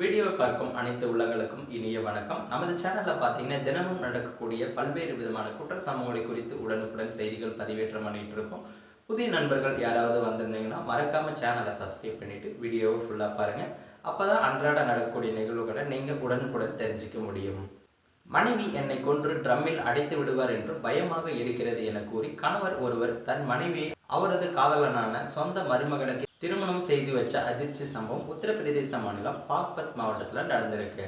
வீடியோவை பார்க்கும் அனைத்து உள்ளங்களுக்கும் இனிய வணக்கம். நமது சேனலில் பார்த்தீங்கன்னா தினமும் நடக்கக்கூடிய பல்வேறு விதமான குற்ற சம்பவங்களை குறித்து உடனுக்குடன் செய்திகள் பதிவேற்றம் பண்ணிட்டு இருக்கோம். புதிய நண்பர்கள் யாராவது வந்திருந்தீங்கன்னா மறக்காம சேனலை சப்ஸ்கிரைப் பண்ணிட்டு வீடியோவை ஃபுல்லாக பாருங்க. அப்பதான் அன்றாட நடக்கக்கூடிய நிகழ்வுகளை நீங்க உடனுக்குடன் தெரிஞ்சுக்க முடியும். மனைவி என்னை கொன்று ட்ரம்மில் அடைத்து விடுவார் என்று பயமாக இருக்கிறது என கூறி கணவர் ஒருவர் தன் மனைவியை அவரது காதலனான சொந்த மருமகனுக்கு திருமணம் செய்து வச்ச அதிர்ச்சி சம்பவம் உத்தரப்பிரதேச மாநிலம் பாக்பத் மாவட்டத்துல நடந்திருக்கு.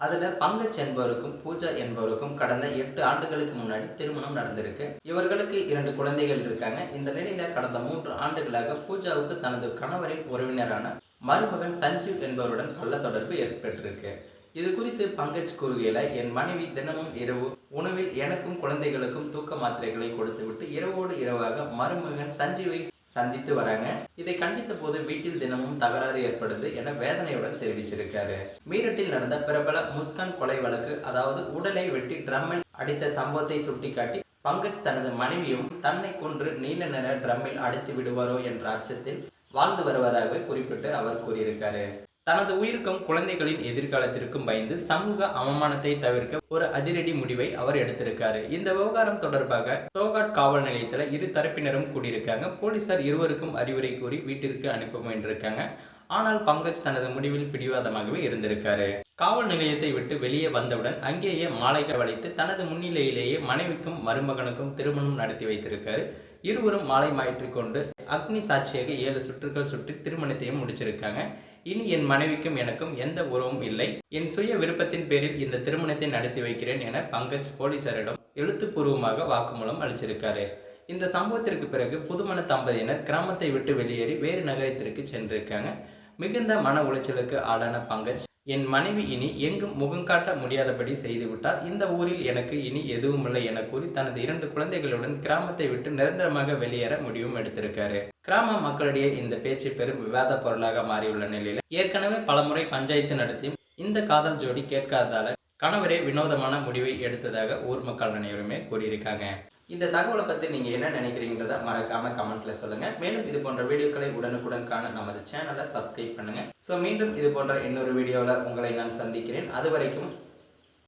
அதுல பங்கஜ் என்பவருக்கும் பூஜா என்பவருக்கும் கடந்த எட்டு ஆண்டுகளுக்கு முன்னாடி திருமணம் நடந்திருக்கு. இவர்களுக்கு இரண்டு குழந்தைகள் இருக்காங்க. இந்த நிலையில கடந்த மூன்று ஆண்டுகளாக பூஜாவுக்கு தனது கணவரின் உறவினரான மருமகன் சஞ்சீவ் என்பவருடன் கள்ள தொடர்பு ஏற்பட்டிருக்கு. இது குறித்து பங்கஜ் கூறுகையில என் மனைவி தினமும் இரவு உணவில் எனக்கும் குழந்தைகளுக்கும் தூக்க மாத்திரைகளை கொடுத்துவிட்டு இரவோடு இரவாக மருமகன் சஞ்சீவை சந்தித்து வராங்க. இதை கண்டித்த போது வீட்டில் தினமும் தகராறு ஏற்படுது என வேதனையுடன் தெரிவிச்சிருக்காரு. மீரட்டில் நடந்த பிரபல முஸ்கான் கொலை வழக்கு அதாவது உடலை வெட்டி ட்ரம்மில் அடித்த சம்பவத்தை சுட்டிக்காட்டி பங்கஜ் தனது மனைவியும் தன்னை கொன்று நீல நிற ட்ரம்மில் அடித்து விடுவாரோ என்ற அச்சத்தில் வாழ்ந்து வருவதாக குறிப்பிட்டு அவர் கூறியிருக்காரு. தனது உயிருக்கும் குழந்தைகளின் எதிர்காலத்திற்கும் பயந்து சமூக அவமானத்தை தவிர்க்க ஒரு அதிரடி முடிவை அவர் எடுத்திருக்காரு. இந்த விவகாரம் தொடர்பாக டோகாட் காவல் நிலையத்துல இரு தரப்பினரும் கூடியிருக்காங்க. போலீசார் இருவருக்கும் அறிவுரை கூறி வீட்டிற்கு அனுப்ப முயன்றிருக்காங்க. ஆனால் பங்கஜ் தனது முடிவில் பிடிவாதமாகவே இருந்திருக்காரு. காவல் நிலையத்தை விட்டு வெளியே வந்தவுடன் அங்கேயே மாலைகள் வளைத்து தனது முன்னிலையிலேயே மனைவிக்கும் மருமகனுக்கும் திருமணம் நடத்தி வைத்திருக்காரு. இருவரும் மாலை மாயிற்று கொண்டு அக்னி சாட்சியாக ஏழு சுற்றுகள் சுற்றி திருமணத்தையும் முடிச்சிருக்காங்க. இனி என் மனைவிக்கும் எனக்கும் எந்த உறவும் இல்லை. என் சுய விருப்பத்தின் பேரில் இந்த திருமணத்தை நடத்தி வைக்கிறேன் என பங்கஜ் போலீசாரிடம் எழுத்துப்பூர்வமாக வாக்குமூலம் அளிச்சிருக்காரு. இந்த சம்பவத்திற்கு பிறகு புதுமண தம்பதியினர் கிராமத்தை விட்டு வெளியேறி வேறு நகரத்திற்கு சென்றிருக்காங்க. மிகுந்த மன உளைச்சலுக்கு ஆளான பங்கஜ் என் மனைவி இனி எங்கும் முகம் காட்ட முடியாதபடி செய்துவிட்டார். இந்த ஊரில் எனக்கு இனி எதுவுமில்லை என கூறி தனது இரண்டு குழந்தைகளுடன் கிராமத்தை விட்டு நிரந்தரமாக வெளியேற முடிவும் எடுத்திருக்காரு. கிராம மக்களிடையே இந்த பேச்சு பெரும் விவாத பொருளாக மாறியுள்ள நிலையில ஏற்கனவே பலமுறை பஞ்சாயத்து நடத்தியும் இந்த காதல் ஜோடி கேட்காததால கணவரே வினோதமான முடிவை எடுத்ததாக ஊர் மக்கள் அனைவருமே கூறியிருக்காங்க. இந்த தகவலை பத்தி நீங்க என்ன நினைக்கிறீங்கிறத மறக்காம கமெண்ட்ல சொல்லுங்க. மேலும் இது போன்ற வீடியோக்களை உடனுக்குடன் காண நமது சேனலை சப்ஸ்கிரைப் பண்ணுங்க. ஸோ மீண்டும் இது போன்ற இன்னொரு வீடியோவில் உங்களை நான் சந்திக்கிறேன். அது வரைக்கும்